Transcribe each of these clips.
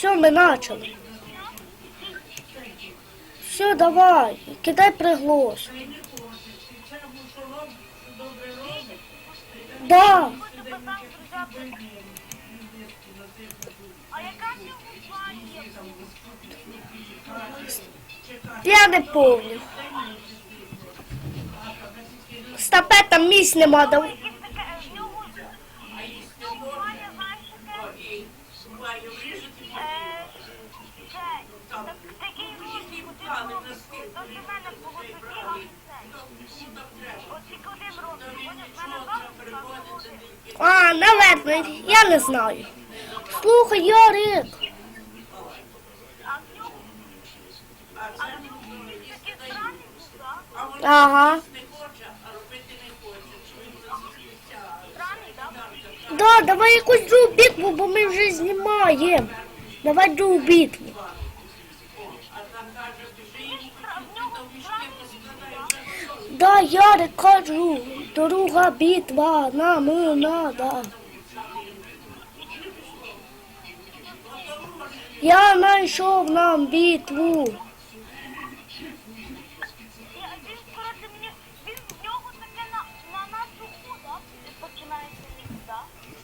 Все, ми почали. Все, давай, кидай приглас. Да, я не помню. Стапе там місць нема. дав- Якесь таке, е, в нього в нього має, знаєш, таке, е, це, так- такий розмір, один розмір, то для мене було такий, а цей. От тільки один розмір, поняв? В мене два, там було один. А, наверное, я не знаю. Слухай, Ярик. Ага. Да, давай якусь другу битву, бо ми вже знімаємо. Давай другу битву. В нього странний був, так? Да, Ярик, кажу, друга битва, нам надо. Я знайшов нам битву.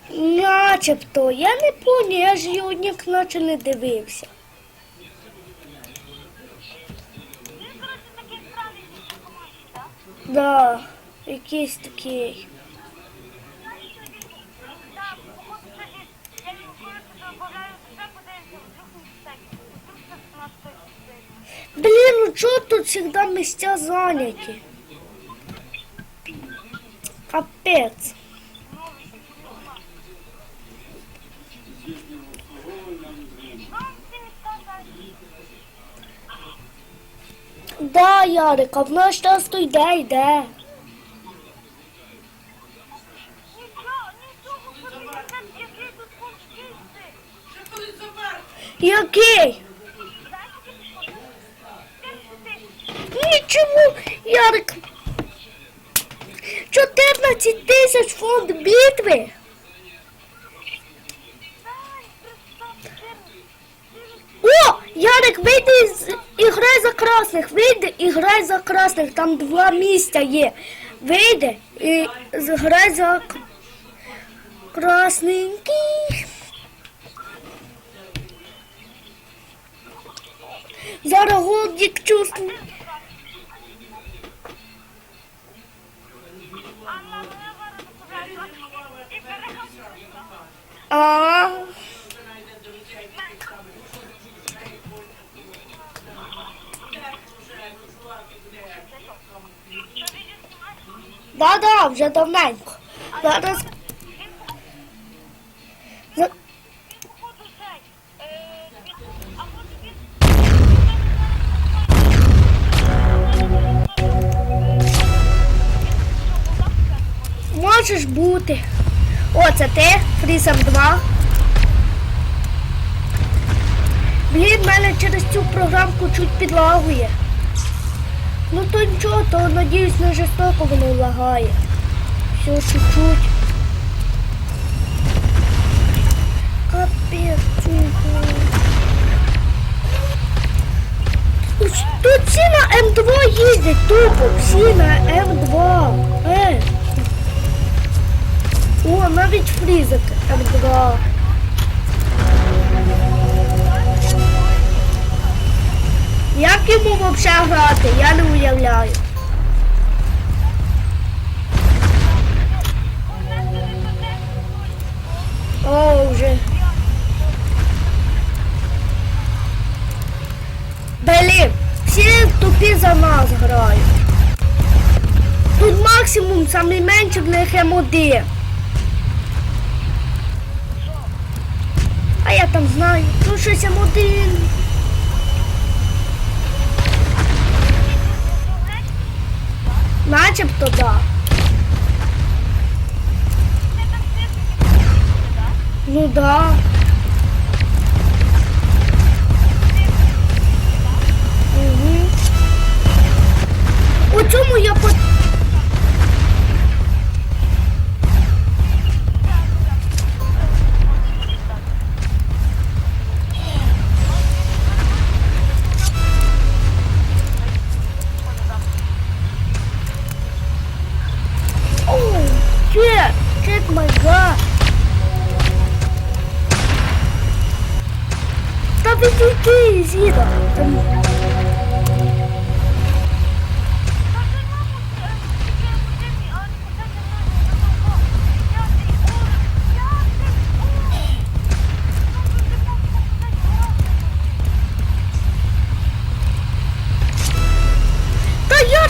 Начебто, я не пам'ятаю, я ж його наче не дивився. Нас той сидить. Блін, ну чого тут завжди місця зайняті? Капець. Ярик, а в нас часто йде, йде. Нічого, нічого, подивіться, який тут конфлікти. Який? Знаєте, скільки фото? 30 тисяч. Нічого, Ярик. 14 тисяч фонд битви. Ай, представте, чим- О, Ярик, вийди з і грай за красних, вийди і грай за красних, там два місця є. Вийди і грай за к- красненький. Зараз голдік чувствую. Анна, мене зараз заправляють і переходить. А, да-да, вже давненько. Зараз. За- Можеш бути. О, це ти, Фрізом 2. Блін, мене через цю програмку чуть підлагує. Ну то нічого, то надіюсь не жорстоко воно лагає. Все чуть-чуть. Капець. Тут всі на М2 їздять, тупо, всі на М2. Е. О, навіть фрізик М2. Як йому взагалі грати, я не уявляю. О, вже. Блін, всі тупі за нас грають. Тут максимум самий менший в них М1. А я там знаю, ну щось М1. Начебто так. Ну да. Угу. У цьому я по...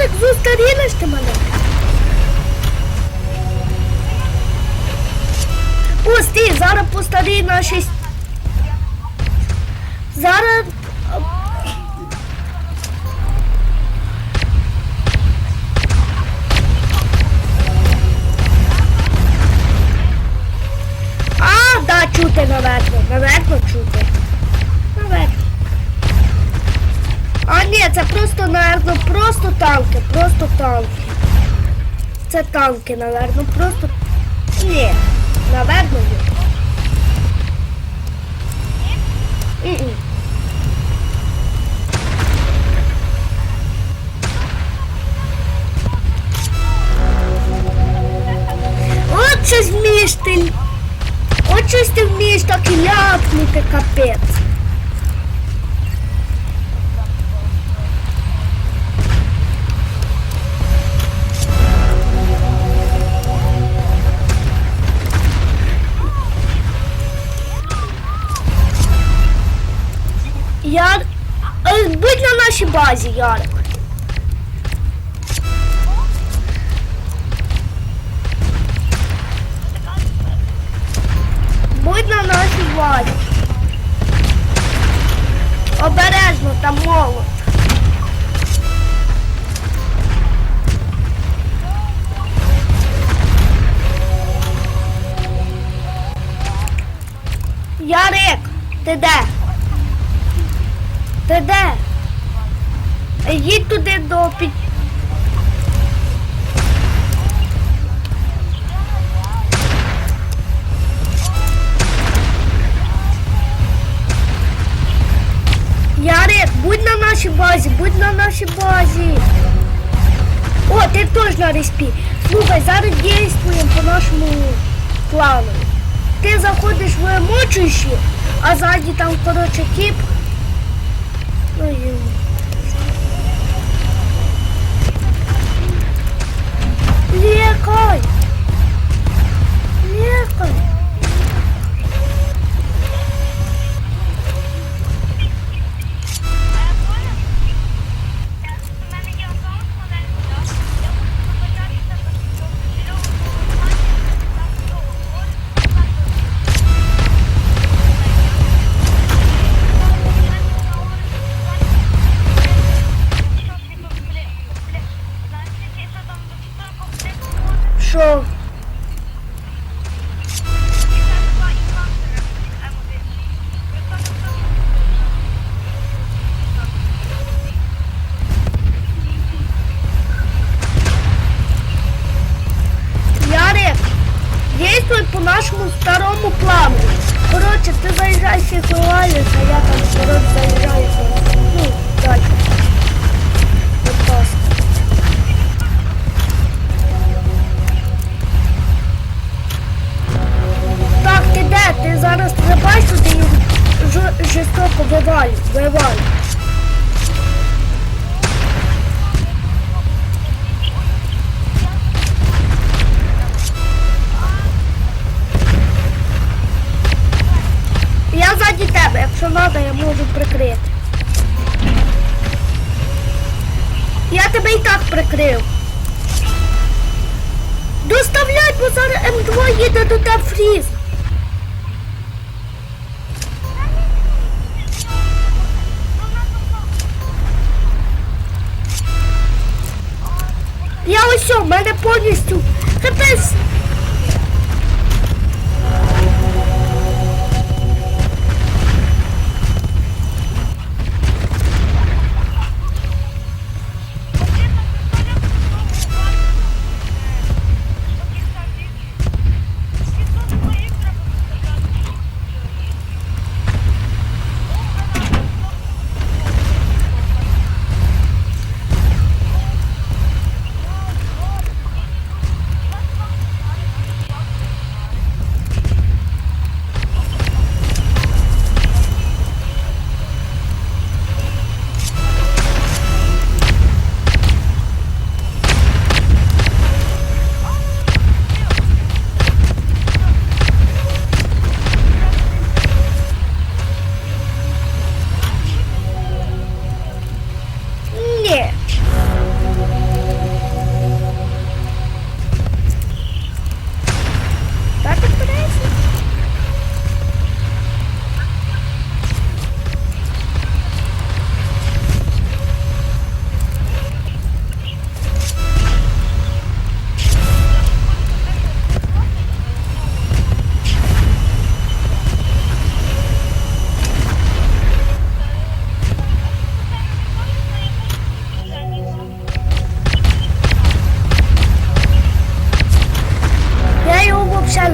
Та Ярик, зустрінеш ти мене. Стій, зараз постарій наші. с- Зараз. А, да, чути наверно, наверно чути. А ні, це просто, наверно, просто танки, просто танки. Це танки, наверно, просто. Ні, наверно, ні. М-м. От щось вмієш ти. От щось ти вмієш так і ляпнути, капець. Яр... Е, Будь на нашій базі, Ярик. Будь на нашій базі. Обережно там молот. Ярик, ти де? Ти де? Їдь туди до під. Ярик, будь на нашій базі, будь на нашій базі. О, ти теж на респі. Слухай, зараз дійствуємо по нашому плану. Ти заходиш в емочущі, а ззаді там, коротше, тип. Що? Вивалю. Я ззаді тебе, якщо треба, я можу прикрити. Я тебе і так прикрив. Доставляй, бо зараз М2 їде до тебе фріз. Я в мене повністю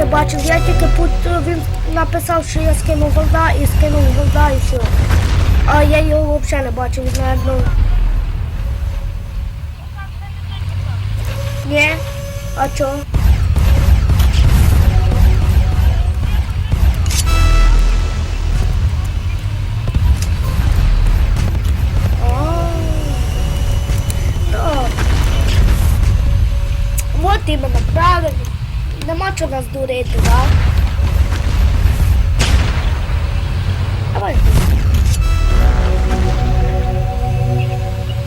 хпс. бачив, я тільки пут, він написав, що я скинув голда і скинув голда і все. А я його взагалі не бачив, він, наверно. Ні? А чого? Вот іменно, правильно. Нема чого нас дурити, так? Давай.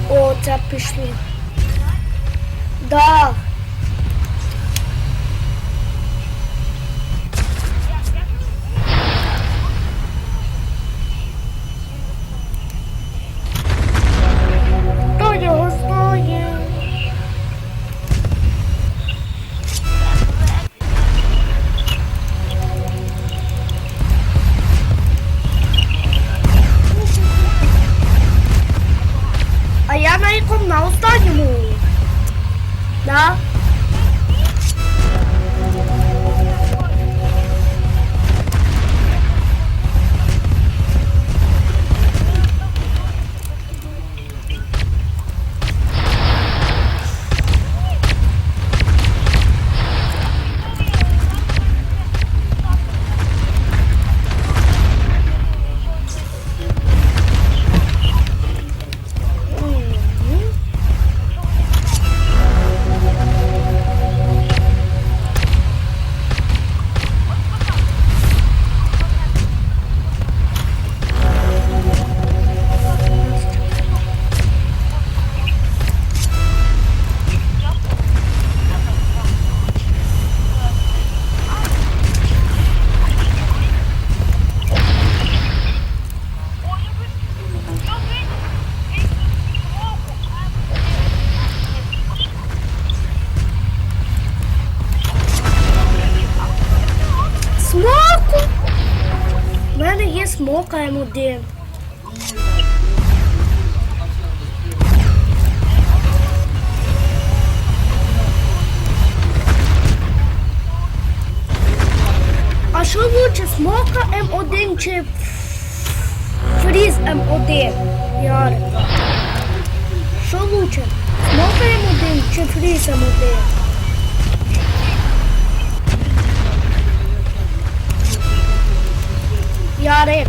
О, це пішло. Да. Смока М1. А що лучше, смока М1 чи фріз М1? Яре. Що лучше? Смока М1 чи фріз М1? Яре.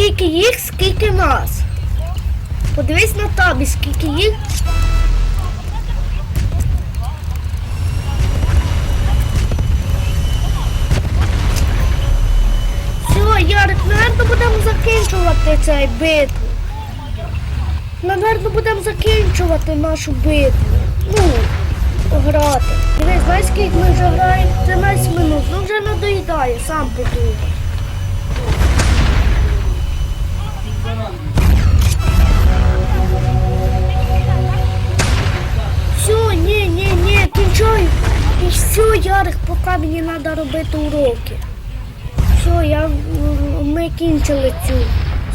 Скільки їх, скільки нас. Подивись на табі, скільки їх. Все, Ярик, наверно, будемо закінчувати цей битву. Наверно, будемо закінчувати нашу битву. Ну, грати. Дивись, знаєш, скільки ми вже граємо? 13 минут. Ну вже надоїдає, сам подумай. Все, ні, ні, ні, кінчаю. І все, Ярик, поки мені треба робити уроки. Все, я, ми кінчили цю.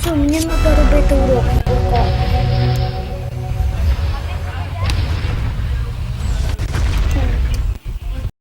Все, мені треба робити уроки поки.